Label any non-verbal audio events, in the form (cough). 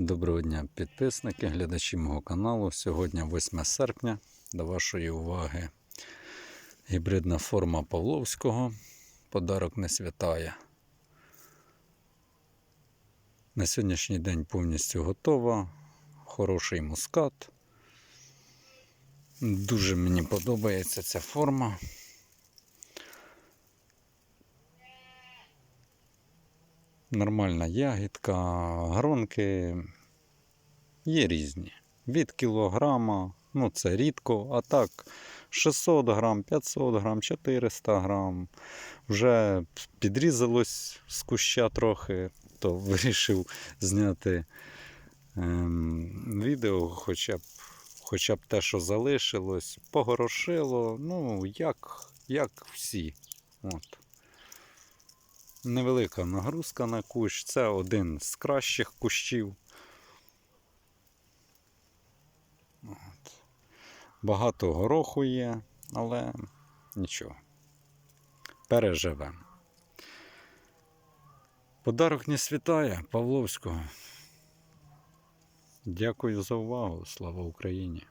Доброго дня, підписники, глядачі мого каналу. Сьогодні 8 серпня. До вашої уваги гібридна форма Павловського. Подарок не святає. На сьогоднішній день повністю готова. Хороший мускат. Дуже мені подобається ця форма. Нормальна ягідка, гронки є різні. Від кілограма, ну це рідко, а так 600 грам, 500 грам, 400 грам. Вже підрізалось з куща трохи, то (laughs) вирішив зняти ем, відео, хоча б, хоча б те, що залишилось, погорошило, ну, як, як всі. От. Невелика нагрузка на кущ. Це один з кращих кущів. От. Багато гороху є, але нічого. Переживемо. Подарок не світає Павловського. Дякую за увагу. Слава Україні!